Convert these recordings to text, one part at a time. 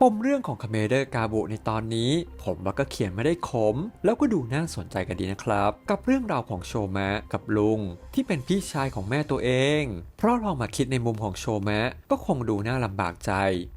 ปมเรื่องของคาเมเดอร์กาบุในตอนนี้ ผมว่าก็เขียนมาได้คมแล้วก็ดูน่าสนใจกันดีนะครับ กับเรื่องราวของโชมะกับลุง ที่เป็นพี่ชายของแม่ตัวเอง เพราะลองมาคิดในมุมของโชมะก็คงดูน่าลำบากใจ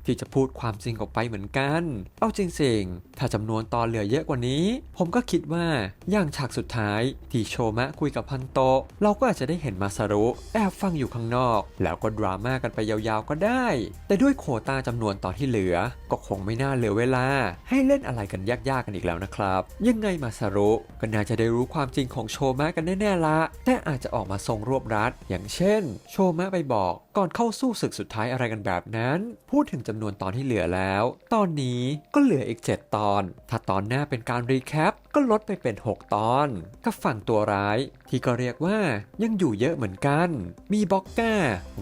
ที่จะพูดความจริงออกไปเหมือนกัน เอาจริงๆถ้าจำนวนตอนเหลือเยอะกว่านี้ ผมก็คิดว่าอย่างฉากสุดท้ายที่โชมะคุยกับพันโต เราก็อาจจะได้เห็นมาซารุแอบฟังอยู่ข้างนอก แล้วก็ดราม่ากันไปยาวๆก็ได้ แต่ด้วยโควตาจำนวนตอนที่เหลือก็คงไม่น่าเหลือเวลา ให้เล่นอะไรกันยากๆกันอีกแล้วนะครับ ยังไงมาซารุก็น่าจะได้รู้ความจริงของโชมะกันแน่ๆละแต่อาจจะออกมาทรงรวบรัด อย่างเช่น โชมะไปบอกก่อนเข้าสู้ศึกสุดท้ายอะไรกันแบบนั้น พูดถึงจำนวนตอนที่เหลือแล้ว ตอนนี้ก็เหลืออีก 7 ตอน ถ้าตอนหน้าเป็นการรีแคป ก็ลดไปเป็น 6 ตอนกับฝั่งตัวร้าย ที่ก็เรียกว่ายังอยู่เยอะเหมือนกัน มีบ็อกก้า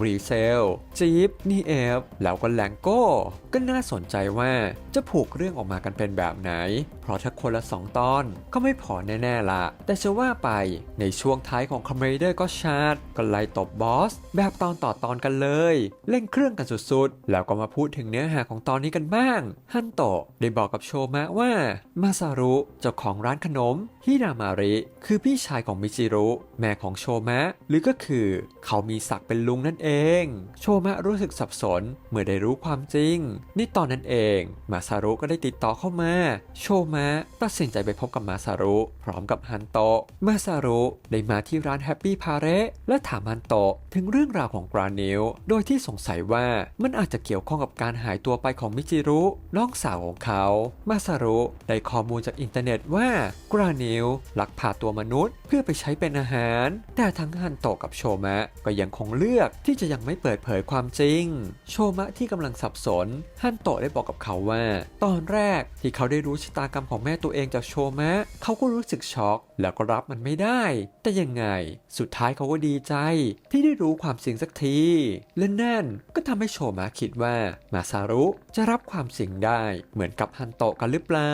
รีเซลจีฟนีเอฟแล้วก็แลงโก้ ก็น่าสนใจว่าจะผูกเรื่องออกมากันเป็นแบบไหน เพราะถ้าคนละ 2 ตอนก็ไม่พอแน่ๆละแต่จะว่าไปในช่วงท้ายของคอมเมเดอร์ก็ชาร์จก็ไล่ตบบอส แบบตอนต่อตอนกันเลยเร่งเครื่องกันสุดๆ แล้วก็มาพูดถึงเนื้อหาของตอนนี้กันบ้างฮันโตะได้บอกกับโชมะว่ามาซารุเจ้าของร้านขนมฮิรามาริ คือพี่ชายของมิจิรุแม่ของโชมะ หรือก็คือเขามีศักดิ์เป็นลุงนั่นเอง โชมะรู้สึกสับสนเมื่อได้รู้ความจริง นี่ตอนนั้นเองมาซารุก็ได้ติดต่อเข้ามา โชมะตัดสินใจไปพบกับมาซารุพร้อมกับฮันโตะมาซารุได้มาที่ร้านแฮปปี้พาเรและถามฮันโตะถึงเรื่องราวของกรานิวโดยที่สงสัยว่ามันอาจจะเกี่ยวข้องกับการหายตัวไปของมิจิรุน้องสาวของเขา มาซารุได้ข้อมูลจากอินเทอร์เน็ตว่ากรานิวลักพาตัวมนุษย์ เพื่อไปใช้เป็นอาหาร แต่ทั้งฮันโตกับโชมะก็ยังคงเลือกที่จะยังไม่เปิดเผยความจริง โชมะที่กำลังสับสนฮันโตได้บอกกับเขาว่า ตอนแรกที่เขาได้รู้ชะตากรรมของแม่ตัวเองจากโชมะเขาก็รู้สึกช็อก แล้วก็รับมันไม่ได้ แต่ยังไง สุดท้ายเขาก็ดีใจ ที่ได้รู้ความจริงสักทีและนั่นก็ทำให้โชมะคิดว่ามาซารุจะรับความจริงได้เหมือนกับฮันโตกันหรือเปล่า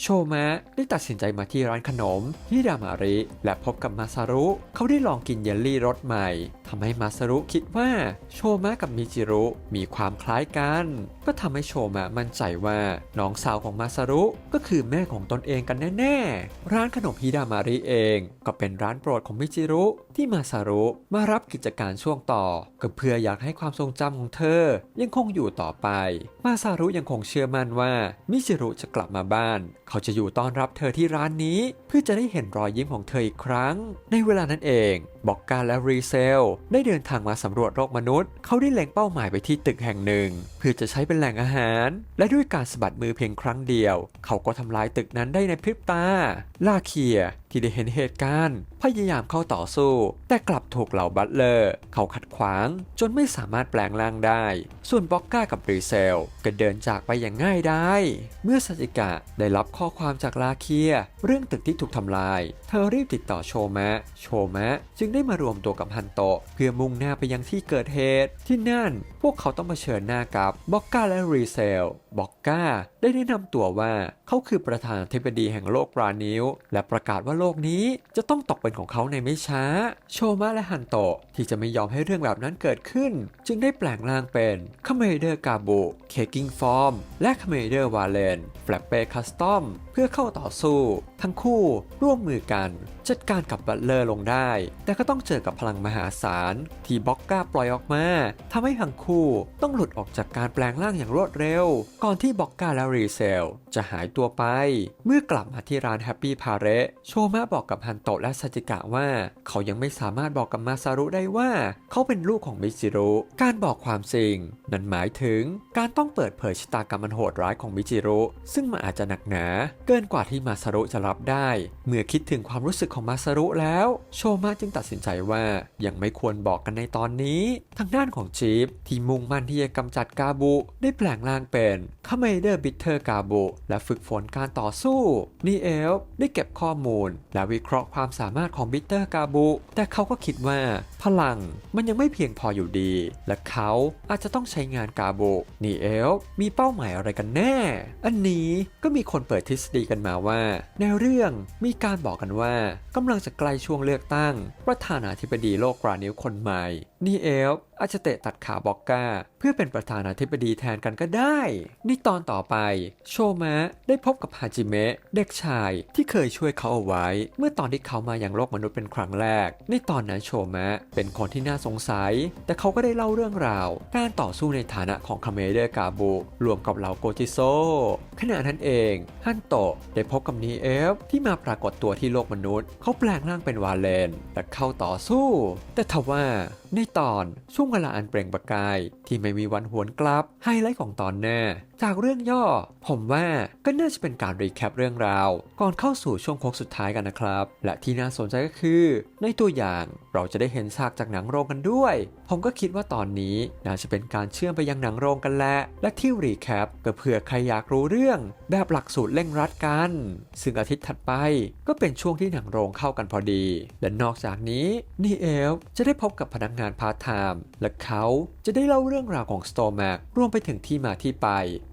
โชมะได้ตัดสินใจมาที่ร้านขนมฮิรามาริ และพบกับมาซารุ เขาได้ลองกินเยลลี่รสใหม่ำให้มาซารุคิดว่าโชมะกับมิจิรุมีความคล้ายกัน ก็ทำให้โชมะมั่นใจว่าน้องสาวของมาซารุก็คือแม่ของตนเองกันแน่ๆ ร้านขนมฮิดามาริเองก็เป็นร้านโปรดของมิจิรุที่มาซารุมารับกิจการช่วงต่อ ก็เพื่ออยากให้ความทรงจำของเธอ ยังคงอยู่ต่อไป มาซารุยังคงเชื่อมั่นว่ามิจิรุจะกลับมาบ้าน เขาจะอยู่ต้อนรับเธอที่ร้านนี้ เพื่อจะได้เห็นรอยยิ้มของเธออีกครั้ง ในเวลานั้นเอง บอกการและรีเซลได้เดินทางมาสำรวจโลกมนุษย์ เขาได้เล็งเป้าหมายไปที่ตึกแห่งหนึ่ง เพื่อจะใช้เป็นแหล่งอาหาร และด้วยการสะบัดมือเพียงครั้งเดียว เขาก็ทำลายตึกนั้นได้ในพริบตาลาเคีย ที่ได้เห็นเหตุการณ์พยายามเข้าต่อสู้ แต่กลับถูกเหล่าบัตเลอร์เขาขัดขวาง จนไม่สามารถแปลงร่างได้ ส่วนบ็อกก้ากับรีเซลก็เดินจากไปอย่างง่ายได้ เมื่อสจิกะได้รับข้อความจากลาเคีย เรื่องตึกที่ถูกทำลาย เธอรีบติดต่อโชมะ โชมะ จึงได้มารวมตัวกับฮันโตะเพื่อมุ่งหน้าไปยังที่เกิดเหตุ ที่นั่นพวกเขาต้องเผชิญหน้ากับบ็อกก้าและรีเซลบ็อกก้าได้แนะนำตัวว่าเขาคือประธานาธิบดีแห่งโลกปราณิว และประกาศว่าโลกนี้จะต้องตกเป็นของเขาในไม่ช้า โชมะและฮันโตะที่จะไม่ยอมให้เรื่องแบบนั้นเกิดขึ้น จึงได้แปลงร่างเป็นคาเมเดอร์กาบุเคกิ้งฟอร์มและคาเมเดอร์วาเลนแฟลปเปคัสตอมเพื่อเข้าต่อสู้ ทั้งคู่ร่วมมือกัน จัดการกับบัตเลอร์ลงได้ แต่ก็ต้องเจอกับพลังมหาศาล ที่บ็อกก้าปล่อยออกมาทำให้ทั้งคู่ต้องหลุดออกจากการแปลงร่างอย่างรวดเร็ว ก่อนที่บ็อกก้าและรีเซลจะหายตัวไป เมื่อกลับมาที่ร้านแฮปปี้พาเรโชมะบอกกับฮันโตะและซาจิกะว่า เขายังไม่สามารถบอกกับมาซารุได้ว่า เขาเป็นลูกของมิจิรุการบอกความจริง นั่นหมายถึงการต้องเปิดเผยชะตากรรมอันโหดร้ายของมิจิรุซึ่งมันอาจจะหนักหนา เกินกว่าที่มาซารุจะรับได้ เมื่อคิดถึงความรู้สึกของมาซารุแล้ว โชมะจึงตัดสินใจว่ายังไม่ควรบอกกันในตอนนี้ ทางด้านของจีฟที่มุ่งมั่นที่จะกำจัดกาบุ ได้แปลงร่างเป็นคาเมเดอร์บิทเทอร์กาบุ และฝึกฝนการต่อสู้ นีเอลได้เก็บข้อมูล และวิเคราะห์ความสามารถของบิทเตอร์กาบุแต่เขาก็คิดว่า พลังมันยังไม่เพียงพออยู่ดี และเขาอาจจะต้องใช้งานกาบุนีเอลมีเป้าหมายอะไรกันแน่ อันนี้ก็มีคนเปิดทฤษฎีกันมาว่า ในเรื่องมีการบอกกันว่ากำลังจะใกล้ช่วงเลือกตั้ง ประธานาธิบดีโลกกรานิวคนใหม่ นี่เอลฟ์อาจจะเตะตัดขาบอกกาเพื่อเป็นประธานาธิบดีแทนกันก็ได้ นี่ตอนต่อไป โชมะได้พบกับฮาจิเมะเด็กชายที่เคยช่วยเขาเอาไว้ เมื่อตอนที่เขามาอย่างโลกมนุษย์เป็นครั้งแรก ในตอนนั้นโชมะเป็นคนที่น่าสงสัย แต่เขาก็ได้เล่าเรื่องราว การต่อสู้ในฐานะของคาเมเดกาบุรวมกับเหล่าโกจิโซขณะนั้นเองฮันโตะได้พบกับนีเอฟที่มาปรากฏตัวที่โลกมนุษย์ เขาแปลงร่างเป็นวาเลนและเข้าต่อสู้ แต่ทว่าในตอน ช่วงเวลาอันเปล่งประกาย ที่ไม่มีวันหวนกลับ ไฮไลท์ของตอนหน้าจากเรื่องย่อ ผมว่าก็น่าจะเป็นการรีแคปเรื่องราว ก่อนเข้าสู่ช่วงโค้งสุดท้ายกันนะครับ และที่น่าสนใจก็คือ ในตัวอย่างเราจะได้เห็นฉากจากหนังโรงกันด้วย ผมก็คิดว่าตอนนี้น่าจะเป็นการเชื่อมไปยังหนังโรงกันแหละและที่รีแคปก็เผื่อใครอยากรู้เรื่อง แบบหลักสูตรเร่งรัดกัน ซึ่งอาทิตย์ถัดไปก็เป็นช่วงที่หนังโรงเข้ากันพอดี และนอกจากนี้นีเอลจะได้พบกับพนักงานพาร์ทไทม์และเขาจะได้เล่าเรื่องราวของสโตแมกรวมไปถึงที่มาที่ไป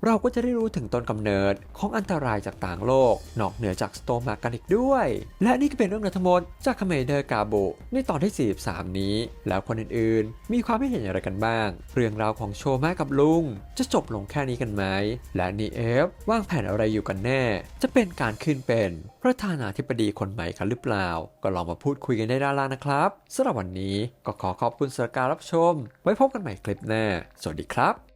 เราก็จะได้รู้ถึงต้นกำเนิดของอันตรายจากต่างโลก นอกเหนือจากสโตมกกันอีกด้วย และนี่ก็เป็นเรื่องราวทั้งหมดจากคาเมเดอร์กาโบในตอนที่ 43 นี้ แล้วคนอื่นๆ มีความคิดเห็นอย่างไรกันบ้าง เรื่องราวของโชมากับลุง จะจบลงแค่นี้กันไหม และนีเอฟวางแผนอะไรอยู่กันแน่ จะเป็นการขึ้นเป็นประธานาธิบดีคนใหม่กันหรือเปล่า ก็ลองมาพูดคุยกันได้ด้านล่างนะครับสำหรับวันนี้ก็ขอขอบคุณสำหรับการรับชม ไว้พบกันใหม่คลิปหน้า สวัสดีครับ